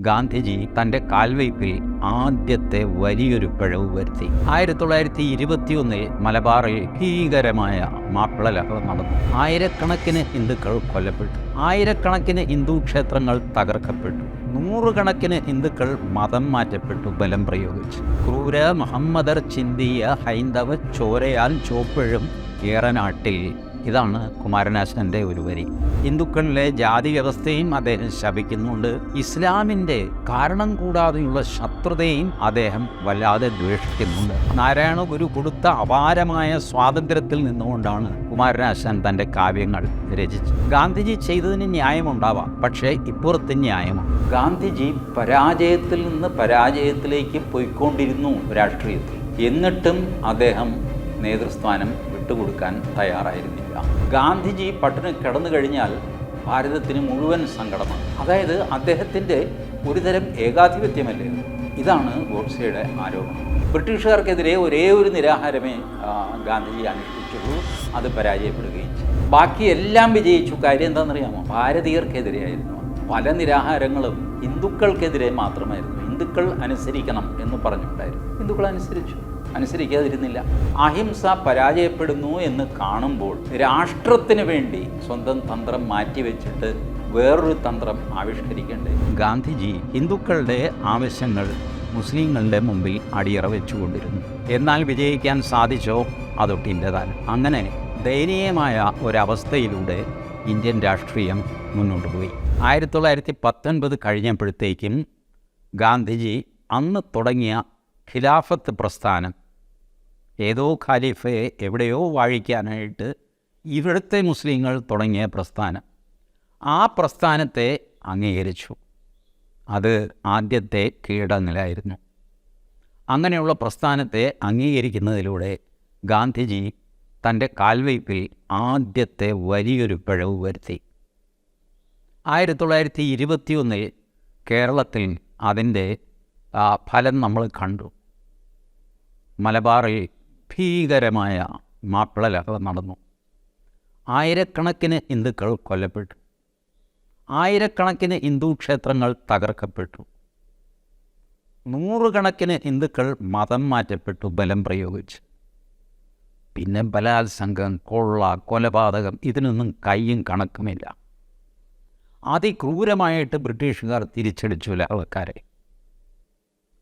ഗാന്ധിജി തന്റെ കാൽവയ്പിൽ ആദ്യത്തെ വലിയൊരു പിഴവ് വരുത്തി. ആയിരത്തി തൊള്ളായിരത്തി ഇരുപത്തിയൊന്നിൽ മലബാറിൽ ഭീകരമായ മാപ്പിള ലഹള നടന്നു. ആയിരക്കണക്കിന് ഹിന്ദുക്കൾ കൊല്ലപ്പെട്ടു. ആയിരക്കണക്കിന് ഹിന്ദു ക്ഷേത്രങ്ങൾ തകർക്കപ്പെട്ടു. നൂറുകണക്കിന് ഹിന്ദുക്കൾ മതം മാറ്റപ്പെട്ടു ബലം പ്രയോഗിച്ചു. ക്രൂര മുഹമ്മദർ ചിന്തിയ ഹൈന്ദവ ചോരയാൽ ചോപ്പഴും ഏറനാട്ടിൽ ഇതാണ് കുമാരനാശാന്റെ ഒരു വരി. ഹിന്ദുക്കളിലെ ജാതി വ്യവസ്ഥയും അദ്ദേഹം ശപിക്കുന്നുണ്ട്. ഇസ്ലാമിന്റെ കാരണം കൂടാതെയുള്ള ശത്രുതയും അദ്ദേഹം വല്ലാതെ ദ്വേഷിക്കുന്നുണ്ട്. നാരായണ ഗുരു കൊടുത്ത അപാരമായ സ്വാതന്ത്ര്യത്തിൽ നിന്നുകൊണ്ടാണ് കുമാരനാശാൻ തന്റെ കാവ്യങ്ങൾ രചിച്ചത്. ഗാന്ധിജി ചെയ്തതിന് ന്യായമുണ്ടാവാം പക്ഷേ ഇപ്പുറത്ത് ന്യായമാണ്. ഗാന്ധിജി പരാജയത്തിൽ നിന്ന് പരാജയത്തിലേക്ക് പോയിക്കൊണ്ടിരുന്നു രാഷ്ട്രീയത്തിൽ. എന്നിട്ടും അദ്ദേഹം നേതൃസ്ഥാനം വിട്ടുകൊടുക്കാൻ തയ്യാറായിരുന്നില്ല. ഗാന്ധിജി പട്ടിണി കിടന്നു കഴിഞ്ഞാൽ ഭാരതത്തിന് മുഴുവൻ സങ്കടമാണ്. അതായത് അദ്ദേഹത്തിന്റെ ഒരുതരം ഏകാധിപത്യമല്ലേ ഇതാണ് ഗോഡ്സെയുടെ ആരോപണം. ബ്രിട്ടീഷുകാർക്കെതിരെ ഒരേ ഒരു നിരാഹാരമേ ഗാന്ധിജി അനുഷ്ഠിച്ചുള്ളൂ. അത് പരാജയപ്പെടുകയും ചെയ്തു. ബാക്കി എല്ലാം വിജയിച്ചു. കാര്യം എന്താണെന്നറിയാമോ? ഭാരതീയർക്കെതിരെയായിരുന്നു. പല നിരാഹാരങ്ങളും ഹിന്ദുക്കൾക്കെതിരെ മാത്രമായിരുന്നു. ഹിന്ദുക്കൾ അനുസരിക്കണം എന്ന് പറഞ്ഞിട്ടുണ്ടായിരുന്നു. ഹിന്ദുക്കൾ അനുസരിച്ചു. അനുസരിക്കാതിരുന്നില്ല അഹിംസ പരാജയപ്പെടുന്നു എന്ന് കാണുമ്പോൾ രാഷ്ട്രത്തിന് വേണ്ടി സ്വന്തം തന്ത്രം മാറ്റിവെച്ചിട്ട് വേറൊരു തന്ത്രം ആവിഷ്കരിക്കേണ്ടത് ഗാന്ധിജി ഹിന്ദുക്കളുടെ ആവശ്യങ്ങൾ മുസ്ലിങ്ങളുടെ മുമ്പിൽ അടിയറ വെച്ചുകൊണ്ടിരുന്നു. എന്നാൽ വിജയിക്കാൻ സാധിച്ചോ? അതൊട്ടിന്റെതാണ്. അങ്ങനെ ദയനീയമായ ഒരവസ്ഥയിലൂടെ ഇന്ത്യൻ രാഷ്ട്രീയം മുന്നോട്ട് പോയി. ആയിരത്തി തൊള്ളായിരത്തി പത്തൊൻപത് കഴിഞ്ഞപ്പോഴത്തേക്കും ഗാന്ധിജി അന്ന് തുടങ്ങിയ ഖിലാഫത്ത് പ്രസ്ഥാനം ഏതോ ഖാലിഫയെ എവിടെയോ വാഴിക്കാനായിട്ട് ഇവിടുത്തെ മുസ്ലിങ്ങൾ തുടങ്ങിയ പ്രസ്ഥാനം. ആ പ്രസ്ഥാനത്തെ അംഗീകരിച്ചു. അത് ആദ്യത്തെ കീഴടങ്ങലായിരുന്നു അങ്ങനെയുള്ള പ്രസ്ഥാനത്തെ അംഗീകരിക്കുന്നതിലൂടെ ഗാന്ധിജി തന്റെ കാൽവയ്പിൽ ആദ്യത്തെ വലിയൊരു പിഴവ് വരുത്തി. ആയിരത്തി തൊള്ളായിരത്തി ഇരുപത്തിയൊന്നിൽ കേരളത്തിൽ അതിന്റെ ഫലം നമ്മൾ കണ്ടു. മലബാറിൽ ഭീകരമായ മാപ്പിള ലഹളം നടന്നു. ആയിരക്കണക്കിന് ഹിന്ദുക്കൾ കൊല്ലപ്പെട്ടു. ആയിരക്കണക്കിന് ഹിന്ദു ക്ഷേത്രങ്ങൾ തകർക്കപ്പെട്ടു. നൂറുകണക്കിന് ഹിന്ദുക്കൾ മതം മാറ്റപ്പെട്ടു ബലം പ്രയോഗിച്ച്. പിന്നെ ബലാത്സംഗം കൊള്ള കൊലപാതകം ഇതിനൊന്നും കൈയും കണക്കുമില്ല. അതിക്രൂരമായിട്ട് ബ്രിട്ടീഷുകാർ തിരിച്ചടിച്ചു ലഹളക്കാരെ.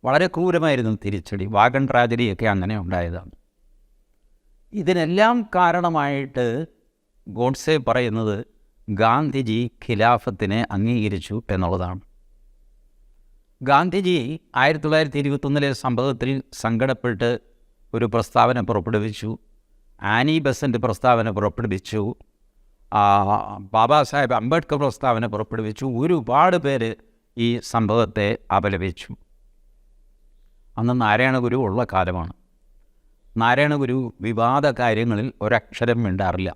വളരെ ക്രൂരമായിരുന്നു തിരിച്ചടി. വാഗൺ ട്രാജഡിയൊക്കെ അങ്ങനെ ഉണ്ടായതാണ്. ഇതിനെല്ലാം കാരണമായിട്ട് ഗോഡ്സെ പറയുന്നത് ഗാന്ധിജി ഖിലാഫത്തിനെ അംഗീകരിച്ചു എന്നുള്ളതാണ്. ഗാന്ധിജി ആയിരത്തി തൊള്ളായിരത്തി ഇരുപത്തൊന്നിലെ സംഭവത്തിൽ സങ്കടപ്പെട്ട് ഒരു പ്രസ്താവന പുറപ്പെടുവിച്ചു. ആനി ബസന്റ് പ്രസ്താവന പുറപ്പെടുവിച്ചു. ബാബാ സാഹേബ് അംബേദ്കർ പ്രസ്താവന പുറപ്പെടുവിച്ചു. ഒരുപാട് പേര് ഈ സംഭവത്തെ അപലപിച്ചു. അന്ന് നാരായണ ഗുരു ഉള്ള കാലമാണ്. നാരായണ ഗുരു വിവാദ കാര്യങ്ങളിൽ ഒരക്ഷരം മിണ്ടാറില്ല.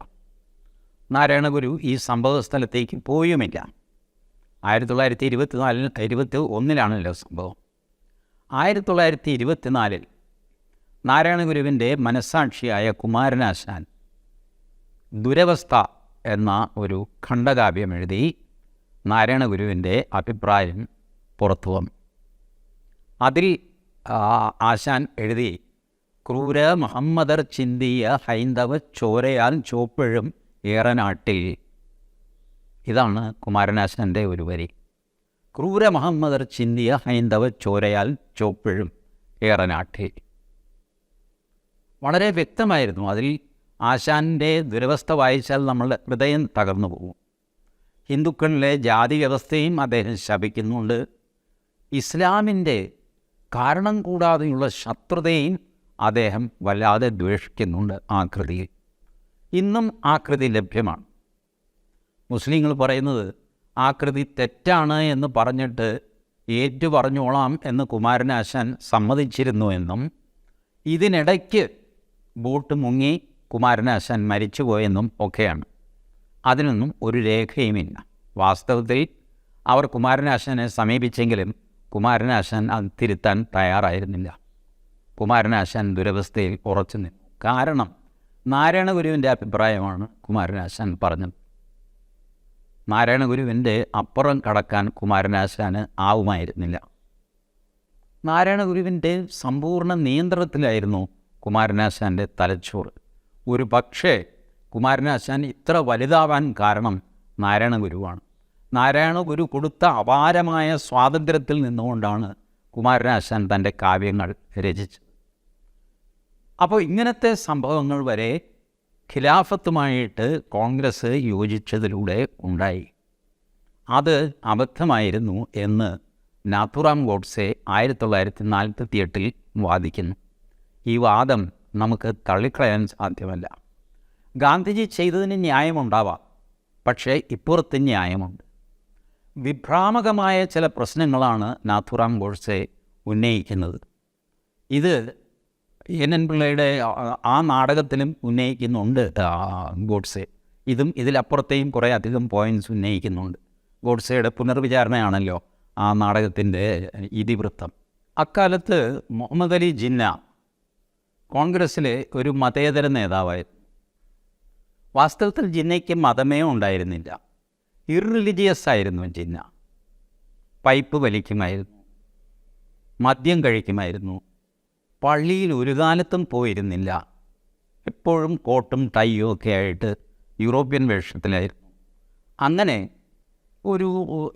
നാരായണഗുരു ഈ സംഭവ സ്ഥലത്തേക്ക് പോയുമില്ല. ആയിരത്തി തൊള്ളായിരത്തി ഇരുപത്തി നാലിൽ ഇരുപത്തി ഒന്നിലാണല്ലോ സംഭവം. ആയിരത്തി തൊള്ളായിരത്തി ഇരുപത്തിനാലിൽ നാരായണഗുരുവിന്റെ മനസ്സാക്ഷിയായ കുമാരനാശാൻ ദുരവസ്ഥ എന്ന ഒരു ഖണ്ഡകാവ്യം എഴുതി നാരായണഗുരുവിന്റെ അഭിപ്രായം പുറത്തു വന്നു. അതിൽ ആശാൻ എഴുതി ക്രൂര മുഹമ്മദർ ചിന്തിയ ഹൈന്ദവ ചോരയാൽ ചോപ്പഴും ഏറനാട്ടിൽ. ഇതാണ് കുമാരനാശന്റെ ഒരു വരി. ക്രൂര മുഹമ്മദർ ചിന്തിയ ഹൈന്ദവ ചോരയാൽ ചോപ്പഴും ഏറനാട്ടിൽ. വളരെ വ്യക്തമായിരുന്നു അതിൽ ആശാന്റെ ദുരവസ്ഥ വായിച്ചാൽ നമ്മളുടെ ഹൃദയം തകർന്നു പോകും. ഹിന്ദുക്കളിലെ ജാതി വ്യവസ്ഥയും അദ്ദേഹം ശപിക്കുന്നുണ്ട്. ഇസ്ലാമിന്റെ കാരണം കൂടാതെയുള്ള ശത്രുതയും അദ്ദേഹം വല്ലാതെ ദ്വേഷിക്കുന്നുണ്ട് ആ കൃതിയിൽ. ഇന്നും ആ കൃതി ലഭ്യമാണ്. മുസ്ലിങ്ങൾ പറയുന്നത് ആ കൃതി തെറ്റാണ് എന്ന് പറഞ്ഞിട്ട് ഏറ്റു പറഞ്ഞോളാം എന്ന് കുമാരനാശൻ സമ്മതിച്ചിരുന്നു എന്നും ഇതിനിടയ്ക്ക് ബോട്ട് മുങ്ങി കുമാരനാശാൻ മരിച്ചുപോയെന്നും ഒക്കെയാണ്. അതിനൊന്നും ഒരു രേഖയുമില്ല. വാസ്തവത്തിൽ അവർ കുമാരനാശനെ സമീപിച്ചെങ്കിലും കുമാരനാശൻ അത് തിരുത്താൻ തയ്യാറായിരുന്നില്ല. കുമാരനാശാൻ ദുരവസ്ഥയിൽ ഉറച്ചു നിന്നു. കാരണം നാരായണ ഗുരുവിന്റെ അഭിപ്രായമാണ് കുമാരനാശാൻ പറഞ്ഞത്. നാരായണ ഗുരുവിന്റെ അപ്പുറം കടക്കാൻ കുമാരനാശാന് ആവുമായിരുന്നില്ല. നാരായണ ഗുരുവിന്റെ സമ്പൂർണ നിയന്ത്രണത്തിലായിരുന്നു കുമാരനാശാന്റെ തലച്ചോറ്. ഒരു പക്ഷേ കുമാരനാശാൻ ഇത്ര വലുതാവാൻ കാരണം നാരായണ ഗുരുവാണ് നാരായണ ഗുരു കൊടുത്ത അപാരമായ സ്വാതന്ത്ര്യത്തിൽ നിന്നുകൊണ്ടാണ് കുമാരനാശാൻ തന്റെ കാവ്യങ്ങൾ രചിച്ചത്. അപ്പോൾ ഇങ്ങനത്തെ സംഭവങ്ങൾ വരെ ഖിലാഫത്തുമായിട്ട് കോൺഗ്രസ് യോജിച്ചതിലൂടെ ഉണ്ടായി. അത് അബദ്ധമായിരുന്നു എന്ന് നാഥുറാം ഗോഡ്സെ ആയിരത്തി തൊള്ളായിരത്തി നാൽപ്പത്തി എട്ടിൽ വാദിക്കുന്നു. ഈ വാദം നമുക്ക് തള്ളിക്കളയാൻ സാധ്യമല്ല. ഗാന്ധിജി ചെയ്തതിന് ന്യായമുണ്ടാവാം പക്ഷേ ഇപ്പുറത്ത് ന്യായമുണ്ട്. വിഭ്രാമകമായ ചില പ്രശ്നങ്ങളാണ് നാഥുറാം ഗോഡ്സെ ഉന്നയിക്കുന്നത്. ഇത് എൻ എൻ പിള്ളയുടെ ആ- നാടകത്തിലും ഉന്നയിക്കുന്നുണ്ട് ഗോഡ്സെ. ഇതും ഇതിലപ്പുറത്തെയും കുറേ അധികം പോയിന്റ്സ് ഉന്നയിക്കുന്നുണ്ട്. ഗോഡ്സെയുടെ പുനർവിചാരണയാണല്ലോ ആ നാടകത്തിന്റെ ഇതിവൃത്തം. അക്കാലത്ത് മുഹമ്മദ് അലി ജിന്ന കോൺഗ്രസ്സിലെ ഒരു മതേതര നേതാവായിരുന്നു. വാസ്തവത്തിൽ ജിന്നയ്ക്ക് മതമേ ഉണ്ടായിരുന്നില്ല. ഇറിലിജിയസ് ആയിരുന്നു ജിന്ന. പൈപ്പ് വലിക്കുമായിരുന്നു. മദ്യം കഴിക്കുമായിരുന്നു. പള്ളിയിൽ ഒരു കാലത്തും പോയിരുന്നില്ല. എപ്പോഴും കോട്ടും ടൈയും ഒക്കെ ആയിട്ട് യൂറോപ്യൻ വേഷത്തിലായിരുന്നു. അങ്ങനെ ഒരു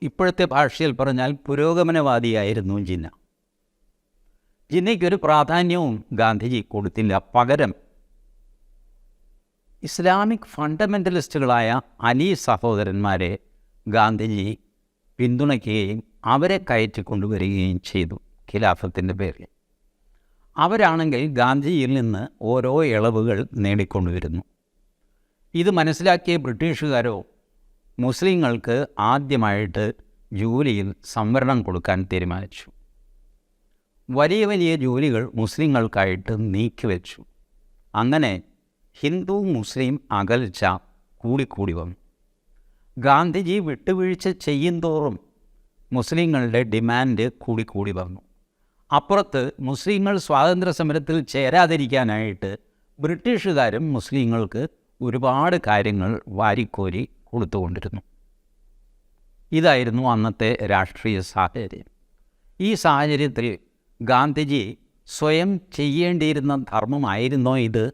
ഇപ്പോഴത്തെ ഭാഷയിൽ പറഞ്ഞാൽ പുരോഗമനവാദിയായിരുന്നു ജിന്ന. ജിന്നയ്ക്കൊരു പ്രാധാന്യവും ഗാന്ധിജി കൊടുത്തില്ല പകരം ഇസ്ലാമിക് ഫണ്ടമെന്റലിസ്റ്റുകളായ അലി സഹോദരന്മാരെ ഗാന്ധിജി പിന്തുണയ്ക്കുകയും അവരെ കയറ്റിക്കൊണ്ടുവരികയും ചെയ്തു ഖിലാഫത്തിന്റെ പേരിൽ. അവരാണെങ്കിൽ ഗാന്ധിയിൽ നിന്ന് ഓരോ ഇളവുകൾ നേടിക്കൊണ്ടുവരുന്നു. ഇത് മനസ്സിലാക്കിയ ബ്രിട്ടീഷുകാരോ മുസ്ലിങ്ങൾക്ക് ആദ്യമായിട്ട് ജോലിയിൽ സംവരണം കൊടുക്കാൻ തീരുമാനിച്ചു. വലിയ വലിയ ജോലികൾ മുസ്ലിങ്ങൾക്കായിട്ട് നീക്കിവെച്ചു അങ്ങനെ ഹിന്ദു മുസ്ലിം അകൽച്ച കൂടിക്കൂടി വന്നു. ഗാന്ധിജി വിട്ടുവീഴ്ച ചെയ്യുന്തോറും മുസ്ലിങ്ങളുടെ ഡിമാൻഡ് കൂടിക്കൂടി വന്നു. അപ്പുറത്ത് മുസ്ലിങ്ങൾ സ്വാതന്ത്ര്യ സമരത്തിൽ ചേരാതിരിക്കാനായിട്ട് ബ്രിട്ടീഷുകാരും മുസ്ലിങ്ങൾക്ക് ഒരുപാട് കാര്യങ്ങൾ വാരിക്കോരി കൊടുത്തുകൊണ്ടിരുന്നു. ഇതായിരുന്നു അന്നത്തെ രാഷ്ട്രീയ സാഹചര്യം. ഈ സാഹചര്യത്തിൽ ഗാന്ധിജി സ്വയം ചെയ്യേണ്ടിയിരുന്ന ധർമ്മമായിരുന്നോ ഇത്?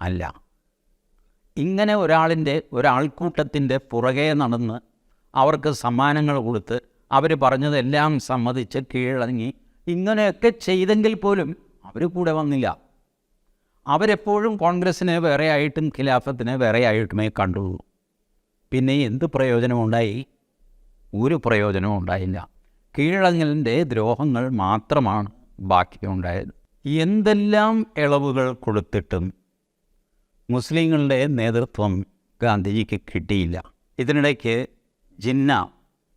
അല്ല. ഇങ്ങനെ ഒരാളിന്റെ ഒരാൾക്കൂട്ടത്തിന്റെ പുറകെ നടന്ന് അവർക്ക് സമ്മാനങ്ങൾ കൊടുത്ത് അവർ പറഞ്ഞതെല്ലാം സമ്മതിച്ച് കീഴടങ്ങി ഇങ്ങനെയൊക്കെ ചെയ്തെങ്കിൽ പോലും അവർ കൂടെ വന്നില്ല. അവരെപ്പോഴും കോൺഗ്രസ്സിനെ വേറെയായിട്ടും ഖിലാഫത്തിനെ വേറെയായിട്ടുമേ കണ്ടുള്ളൂ. പിന്നെ എന്ത് പ്രയോജനമുണ്ടായി? ഒരു പ്രയോജനവും ഉണ്ടായില്ല. കീഴടങ്ങലിന്റെ ദ്രോഹങ്ങൾ മാത്രമാണ് ബാക്കിയുണ്ടായത്. എന്തെല്ലാം ഇളവുകൾ കൊടുത്തിട്ടും മുസ്ലിങ്ങളുടെ നേതൃത്വം ഗാന്ധിജിക്ക് കിട്ടിയില്ല. ഇതിനിടയ്ക്ക് ജിന്ന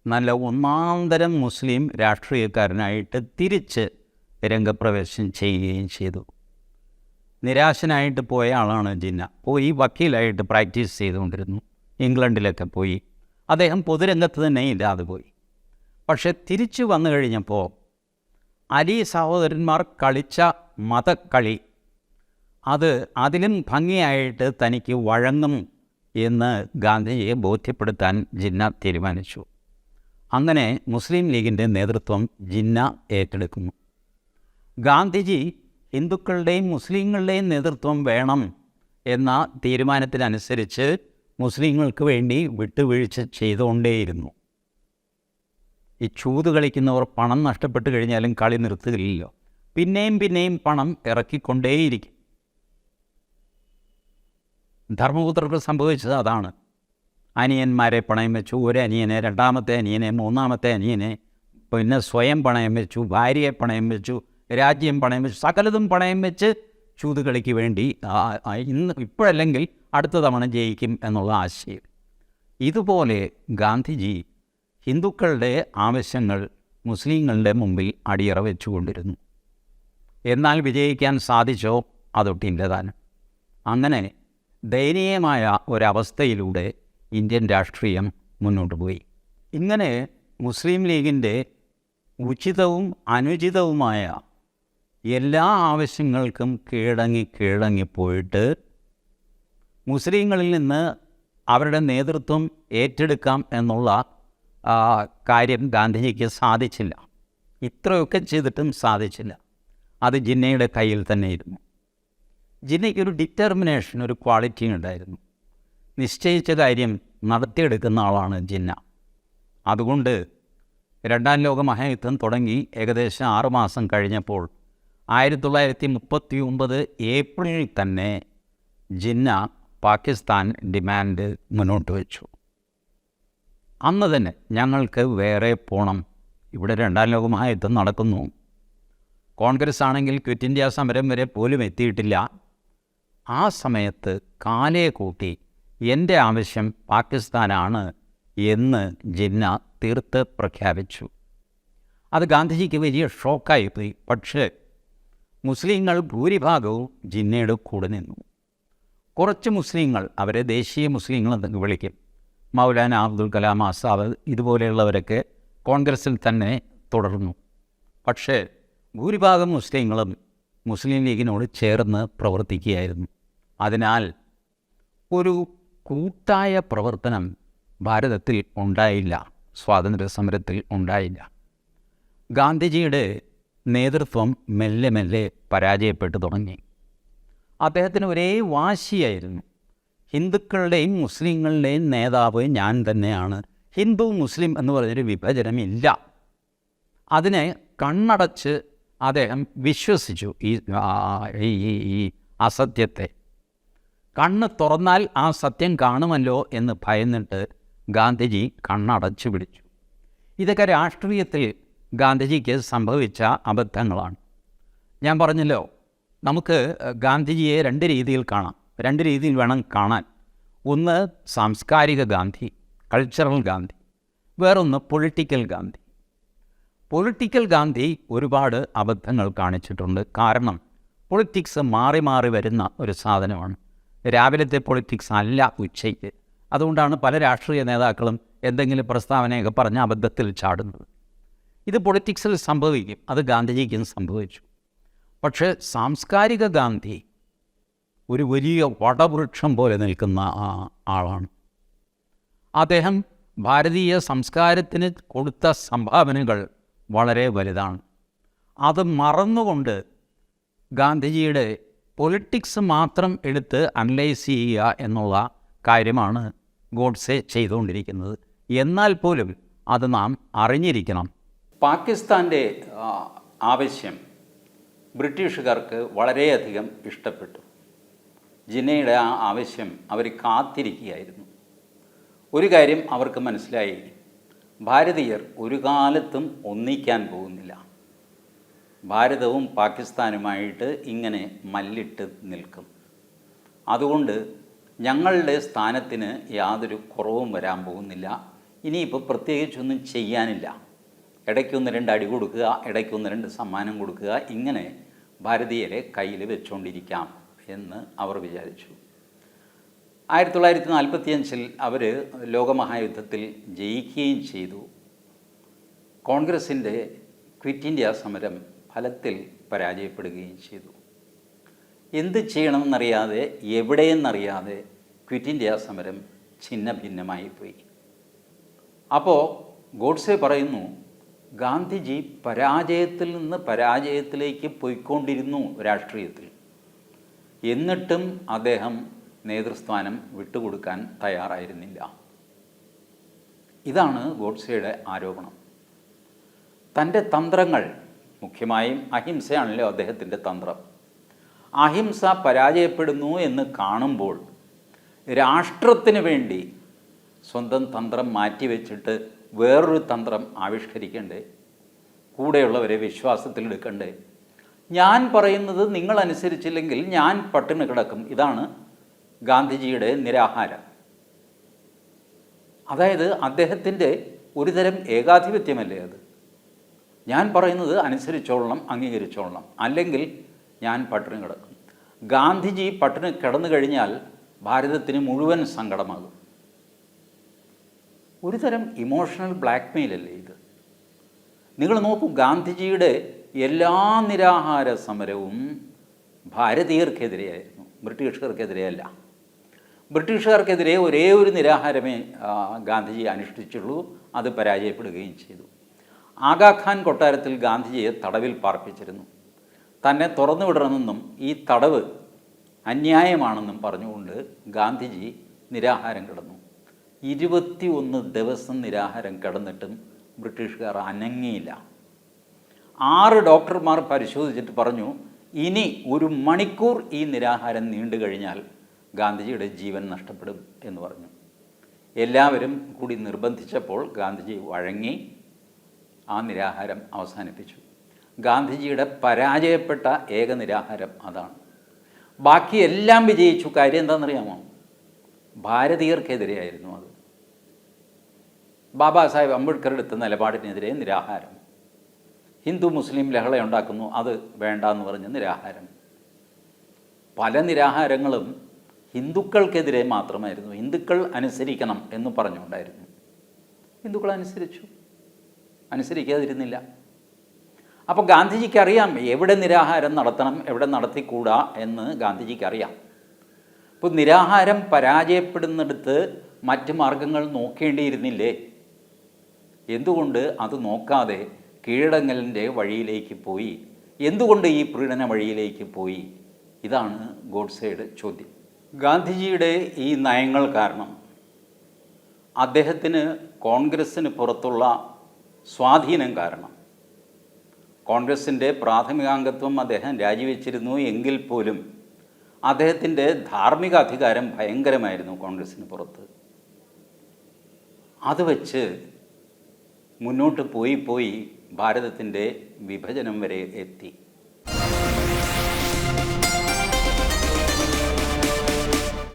നല്ല ഒന്നാന്തരം മുസ്ലിം രാഷ്ട്രീയക്കാരനായിട്ട് തിരിച്ച് രംഗപ്രവേശം ചെയ്യുകയും ചെയ്തു. നിരാശനായിട്ട് പോയ ആളാണ് ജിന്ന. പോയി വക്കീലായിട്ട് പ്രാക്ടീസ് ചെയ്തുകൊണ്ടിരുന്നു. ഇംഗ്ലണ്ടിലൊക്കെ പോയി. അദ്ദേഹം പൊതുരംഗത്ത് തന്നെ ഇല്ലാതെ പോയി. പക്ഷെ തിരിച്ചു വന്നു കഴിഞ്ഞപ്പോൾ അലി സഹോദരന്മാർ കളിച്ച മതക്കളി അത് അതിലും ഭംഗിയായിട്ട് തനിക്ക് വഴങ്ങും എന്ന് ഗാന്ധിജിയെ ബോധ്യപ്പെടുത്താൻ ജിന്ന തീരുമാനിച്ചു. അങ്ങനെ മുസ്ലിം ലീഗിന്റെ നേതൃത്വം ജിന്ന ഏറ്റെടുക്കുന്നു. ഗാന്ധിജി ഹിന്ദുക്കളുടെയും മുസ്ലിങ്ങളുടെയും നേതൃത്വം വേണം എന്ന തീരുമാനത്തിനനുസരിച്ച് മുസ്ലിങ്ങൾക്ക് വേണ്ടി വിട്ടുവീഴ്ച ചെയ്തുകൊണ്ടേയിരുന്നു. ഈ ചൂത് കളിക്കുന്നവർ പണം നഷ്ടപ്പെട്ട് കഴിഞ്ഞാലും കളി നിർത്തുകയില്ലല്ലോ. പിന്നെയും പിന്നെയും പണം ഇറക്കിക്കൊണ്ടേയിരിക്കും. ധർമ്മപുത്രർക്ക് സംഭവിച്ചത് അതാണ്. അനിയന്മാരെ പണയം വെച്ചു. ഒരു അനിയനെ രണ്ടാമത്തെ അനിയനെ മൂന്നാമത്തെ അനിയനെ. പിന്നെ സ്വയം പണയം വെച്ചു ഭാര്യയെ പണയം വെച്ചു രാജ്യം പണയം വെച്ചു സകലതും പണയം വെച്ച് ചൂത് കളിക്ക് വേണ്ടി ഇന്ന് ഇപ്പോഴല്ലെങ്കിൽ അടുത്ത തവണ ജയിക്കും എന്നുള്ള ആശയം. ഇതുപോലെ ഗാന്ധിജി ഹിന്ദുക്കളുടെ ആവശ്യങ്ങൾ മുസ്ലിങ്ങളുടെ മുമ്പിൽ അടിയറ വെച്ചുകൊണ്ടിരുന്നു. എന്നാൽ വിജയിക്കാൻ സാധിച്ചോ? അതൊട്ടിന്റെതാണ്. അങ്ങനെ ദയനീയമായ ഒരവസ്ഥയിലൂടെ ഇന്ത്യൻ രാഷ്ട്രീയം മുന്നോട്ട് പോയി. ഇങ്ങനെ മുസ്ലിം ലീഗിന്റെ ഉചിതവും അനുചിതവുമായ എല്ലാ ആവശ്യങ്ങൾക്കും കീഴടങ്ങി കീഴടങ്ങിപ്പോയിട്ട് മുസ്ലിങ്ങളിൽ നിന്ന് അവരുടെ നേതൃത്വം ഏറ്റെടുക്കാം എന്നുള്ള കാര്യം ഗാന്ധിജിക്ക് സാധിച്ചില്ല. ഇത്രയൊക്കെ ചെയ്തിട്ടും സാധിച്ചില്ല. അത് ജിന്നയുടെ കയ്യിൽ തന്നെ ഇരുന്നു ജിന്നയ്ക്ക് ഒരു ഡിറ്റർമിനേഷൻ ഒരു ക്വാളിറ്റി ഉണ്ടായിരുന്നു. നിശ്ചയിച്ച കാര്യം നടത്തിയെടുക്കുന്ന ആളാണ് ജിന്ന. അതുകൊണ്ട് രണ്ടാം ലോക മഹായുദ്ധം തുടങ്ങി ഏകദേശം ആറുമാസം കഴിഞ്ഞപ്പോൾ ആയിരത്തി തൊള്ളായിരത്തി മുപ്പത്തി ഒമ്പത് ഏപ്രിലിൽ തന്നെ ജിന്ന പാകിസ്ഥാൻ ഡിമാൻഡ് മുന്നോട്ട് വെച്ചു. അന്ന് തന്നെ ഞങ്ങൾക്ക് വേറെ പോകണം ഇവിടെ രണ്ടാം ലോക മഹായുദ്ധം നടക്കുന്നു. കോൺഗ്രസ് ആണെങ്കിൽ ക്വിറ്റ് ഇന്ത്യ സമരം വരെ പോലും എത്തിയിട്ടില്ല. ആ സമയത്ത് കാലയെ കൂട്ടി എന്റെ ആവശ്യം പാകിസ്ഥാനാണ് എന്ന് ജിന്ന തീർത്ത് പ്രഖ്യാപിച്ചു. അത് ഗാന്ധിജിക്ക് വലിയ ഷോക്കായിപ്പോയി പക്ഷേ മുസ്ലിങ്ങൾ ഭൂരിഭാഗവും ജിന്നയുടെ കൂടെ നിന്നു. കുറച്ച് മുസ്ലിങ്ങൾ അവരെ ദേശീയ മുസ്ലിങ്ങൾ എന്നൊക്കെ വിളിക്കും. മൗലാന അബ്ദുൽ കലാം ആസാദ് ഇതുപോലെയുള്ളവരൊക്കെ കോൺഗ്രസിൽ തന്നെ തുടർന്നു. പക്ഷേ ഭൂരിഭാഗം മുസ്ലിങ്ങളും മുസ്ലിം ലീഗിനോട് ചേർന്ന് പ്രവർത്തിക്കുകയായിരുന്നു. അതിനാൽ ഒരു കൂട്ടായ പ്രവർത്തനം ഭാരതത്തിൽ ഉണ്ടായില്ല സ്വാതന്ത്ര്യ സമരത്തിൽ ഉണ്ടായില്ല. ഗാന്ധിജിയുടെ നേതൃത്വം മെല്ലെ മെല്ലെ പരാജയപ്പെട്ടു തുടങ്ങി. അദ്ദേഹത്തിന് ഒരേ വാശിയായിരുന്നു. ഹിന്ദുക്കളുടെയും മുസ്ലിങ്ങളുടെയും നേതാവ് ഞാൻ തന്നെയാണ്. ഹിന്ദു മുസ്ലിം എന്ന് പറഞ്ഞൊരു വിഭജനമില്ല. അതിനെ കണ്ണടച്ച് അദ്ദേഹം വിശ്വസിച്ചു ഈ ഈ അസത്യത്തെ. കണ്ണ് തുറന്നാൽ ആ സത്യം കാണുമല്ലോ എന്ന് ഭയന്നിട്ട് ഗാന്ധിജി കണ്ണടച്ചു പിടിച്ചു. ഇതൊക്കെ രാഷ്ട്രീയത്തിൽ ഗാന്ധിജിക്ക് സംഭവിച്ച അബദ്ധങ്ങളാണ്. ഞാൻ പറഞ്ഞല്ലോ നമുക്ക് ഗാന്ധിജിയെ രണ്ട് രീതിയിൽ കാണാം. രണ്ട് രീതിയിൽ വേണം കാണാൻ. ഒന്ന് സാംസ്കാരിക ഗാന്ധി കൾച്ചറൽ ഗാന്ധി. വേറൊന്ന് പൊളിറ്റിക്കൽ ഗാന്ധി. പൊളിറ്റിക്കൽ ഗാന്ധി ഒരുപാട് അബദ്ധങ്ങൾ കാണിച്ചിട്ടുണ്ട്. കാരണം പൊളിറ്റിക്സ് മാറി മാറി വരുന്ന ഒരു സാധനമാണ്. രാവിലത്തെ പൊളിറ്റിക്സ് അല്ല ഉച്ചയ്ക്ക്. അതുകൊണ്ടാണ് പല രാഷ്ട്രീയ നേതാക്കളും എന്തെങ്കിലും പ്രസ്താവനയൊക്കെ പറഞ്ഞ് അബദ്ധത്തിൽ ചാടുന്നത്. ഇത് പൊളിറ്റിക്സിൽ സംഭവിക്കും. അത് ഗാന്ധിജിക്കും സംഭവിച്ചു. പക്ഷേ സാംസ്കാരിക ഗാന്ധി ഒരു വലിയ വടവൃക്ഷം പോലെ നിൽക്കുന്ന ആളാണ്. അദ്ദേഹം ഭാരതീയ സംസ്കാരത്തിന് കൊടുത്ത സംഭാവനകൾ വളരെ വലുതാണ്. അത് മറന്നുകൊണ്ട് ഗാന്ധിജിയുടെ പൊളിറ്റിക്സ് മാത്രം എടുത്ത് അനലൈസ് ചെയ്യുക എന്നുള്ള കാര്യമാണ് ഗോഡ്സെ ചെയ്തുകൊണ്ടിരിക്കുന്നത്. എന്നാൽ പോലും അത് നാം അറിഞ്ഞിരിക്കണം. പാകിസ്ഥാന്റെ ആവശ്യം ബ്രിട്ടീഷുകാർക്ക് വളരെയധികം ഇഷ്ടപ്പെട്ടു. ജിനയുടെ ആ ആവശ്യം അവർ കാത്തിരിക്കുകയായിരുന്നു. ഒരു കാര്യം അവർക്ക് മനസ്സിലായി. ഭാരതീയർ ഒരു കാലത്തും ഒന്നിക്കാൻ പോകുന്നില്ല. ഭാരതവും പാകിസ്ഥാനുമായിട്ട് ഇങ്ങനെ മല്ലിട്ട് നിൽക്കും. അതുകൊണ്ട് ഞങ്ങളുടെ സ്ഥാനത്തിന് യാതൊരു കുറവും വരാൻ പോകുന്നില്ല. ഇനിയിപ്പോൾ പ്രത്യേകിച്ചൊന്നും ചെയ്യാനില്ല. ഇടയ്ക്കൊന്ന് രണ്ട് അടി കൊടുക്കുക ഇടയ്ക്കൊന്ന് രണ്ട് സമ്മാനം കൊടുക്കുക ഇങ്ങനെ ഭാരതീയരെ കയ്യിൽ വെച്ചുകൊണ്ടിരിക്കാം എന്ന് അവർ വിചാരിച്ചു. ആയിരത്തി തൊള്ളായിരത്തി നാൽപ്പത്തിയഞ്ചിൽ അവർ ലോകമഹായുദ്ധത്തിൽ ജയിക്കുകയും ചെയ്തു. കോൺഗ്രസിന്റെ ക്വിറ്റ് ഇന്ത്യ സമരം ഫലത്തിൽ പരാജയപ്പെടുകയും ചെയ്തു. എന്ത് ചെയ്യണമെന്നറിയാതെ എവിടെയെന്നറിയാതെ ക്വിറ്റ് ഇന്ത്യ സമരം ഛിന്ന ഭിന്നമായി പോയി. അപ്പോൾ ഗോഡ്സെ പറയുന്നു ഗാന്ധിജി പരാജയത്തിൽ നിന്ന് പരാജയത്തിലേക്ക് പോയിക്കൊണ്ടിരുന്നു രാഷ്ട്രീയത്തിൽ. എന്നിട്ടും അദ്ദേഹം നേതൃസ്ഥാനം വിട്ടുകൊടുക്കാൻ തയ്യാറായിരുന്നില്ല. ഇതാണ് ഗോഡ്സെയുടെ ആരോപണം. തന്റെ തന്ത്രങ്ങൾ മുഖ്യമായും അഹിംസയാണല്ലോ അദ്ദേഹത്തിന്റെ തന്ത്രം. അഹിംസ പരാജയപ്പെടുന്നു എന്ന് കാണുമ്പോൾ രാഷ്ട്രത്തിന് വേണ്ടി സ്വന്തം തന്ത്രം മാറ്റിവെച്ചിട്ട് വേറൊരു തന്ത്രം ആവിഷ്കരിക്കണ്ടേ? കൂടെയുള്ളവരെ വിശ്വാസത്തിലെടുക്കണ്ടേ ഞാൻ പറയുന്നത് നിങ്ങൾ അനുസരിച്ചില്ലെങ്കിൽ ഞാൻ പട്ടിണി കിടക്കും. ഇതാണ് ഗാന്ധിജിയുടെ നിരാഹാരം. അതായത് അദ്ദേഹത്തിന്റെ ഒരുതരം ഏകാധിപത്യമല്ലേ അത്? ഞാൻ പറയുന്നത് അനുസരിച്ചോളണം അംഗീകരിച്ചോളണം. അല്ലെങ്കിൽ ഞാൻ പട്ടിണി കിടക്കും. ഗാന്ധിജി പട്ടിണി കിടന്നു കഴിഞ്ഞാൽ ഭാരതത്തിന് മുഴുവൻ സങ്കടമാകും. ഒരു തരം ഇമോഷണൽ ബ്ലാക്ക്മെയിൽ അല്ലേ ഇത്? നിങ്ങൾ നോക്കൂ ഗാന്ധിജിയുടെ എല്ലാ നിരാഹാര സമരവും ഭാരതീയർക്കെതിരെയായിരുന്നു. ബ്രിട്ടീഷുകാർക്കെതിരെയല്ല. ബ്രിട്ടീഷുകാർക്കെതിരെ ഒരേ ഒരു നിരാഹാരമേ ഗാന്ധിജി അനുഷ്ഠിച്ചുള്ളൂ. അത് പരാജയപ്പെടുകയും ചെയ്തു. ആഗാഖാൻ കൊട്ടാരത്തിൽ ഗാന്ധിജിയെ തടവിൽ പാർപ്പിച്ചിരുന്നു. തന്നെ തുറന്നു വിടണമെന്നും ഈ തടവ് അന്യായമാണെന്നും പറഞ്ഞുകൊണ്ട് ഗാന്ധിജി നിരാഹാരം കിടന്നു. ഇരുപത്തി ഒന്ന് ദിവസം നിരാഹാരം കിടന്നിട്ടും ബ്രിട്ടീഷുകാർ അനങ്ങിയില്ല. ആറ് ഡോക്ടർമാർ പരിശോധിച്ചിട്ട് പറഞ്ഞു ഇനി ഒരു മണിക്കൂർ ഈ നിരാഹാരം നീണ്ടു കഴിഞ്ഞാൽ ഗാന്ധിജിയുടെ ജീവൻ നഷ്ടപ്പെടും എന്ന് പറഞ്ഞു. എല്ലാവരും കൂടി നിർബന്ധിച്ചപ്പോൾ ഗാന്ധിജി വഴങ്ങി ആ നിരാഹാരം അവസാനിപ്പിച്ചു. ഗാന്ധിജിയുടെ പരാജയപ്പെട്ട ഏക നിരാഹാരം അതാണ്. ബാക്കി എല്ലാം വിജയിച്ചു. കാര്യം എന്താണെന്നറിയാമോ? ഭാരതീയർക്കെതിരെയായിരുന്നു അത്. ബാബാ സാഹേബ് അംബേദ്കർ എടുത്ത നിലപാടിനെതിരെ നിരാഹാരം. ഹിന്ദു മുസ്ലിം ലഹള ഉണ്ടാക്കുന്നു അത് വേണ്ട എന്ന് പറഞ്ഞ് നിരാഹാരം. പല നിരാഹാരങ്ങളും ഹിന്ദുക്കൾക്കെതിരെ മാത്രമായിരുന്നു. ഹിന്ദുക്കൾ അനുസരിക്കണം എന്ന് പറഞ്ഞുകൊണ്ടായിരുന്നു. ഹിന്ദുക്കൾ അനുസരിച്ചു. അനുസരിക്കാതിരുന്നില്ല. അപ്പോൾ ഗാന്ധിജിക്ക് അറിയാം എവിടെ നിരാഹാരം നടത്തണം എവിടെ നടത്തിക്കൂടാ എന്ന് ഗാന്ധിജിക്ക് അറിയാം അപ്പോൾ നിരാഹാരം പരാജയപ്പെടുന്നിടത്ത് മറ്റ് മാർഗങ്ങൾ നോക്കേണ്ടിയിരുന്നില്ലേ? എന്തുകൊണ്ട് അത് നോക്കാതെ കീഴടങ്ങലിന്റെ വഴിയിലേക്ക് പോയി? എന്തുകൊണ്ട് ഈ പ്രീണന വഴിയിലേക്ക് പോയി? ഇതാണ് ഗോഡ്സയുടെ ചോദ്യം. ഗാന്ധിജിയുടെ ഈ നയങ്ങൾ കാരണം അദ്ദേഹത്തിന് കോൺഗ്രസ്സിന് പുറത്തുള്ള സ്വാധീനം കാരണം. കോൺഗ്രസിന്റെ പ്രാഥമികാംഗത്വം അദ്ദേഹം രാജിവെച്ചിരുന്നു എങ്കിൽ പോലും അദ്ദേഹത്തിന്റെ ധാർമ്മിക അധികാരം ഭയങ്കരമായിരുന്നു കോൺഗ്രസ്സിന് പുറത്ത്. അത് വച്ച് മുന്നോട്ട് പോയി പോയി ഭാരതത്തിന്റെ വിഭജനം വരെ എത്തി.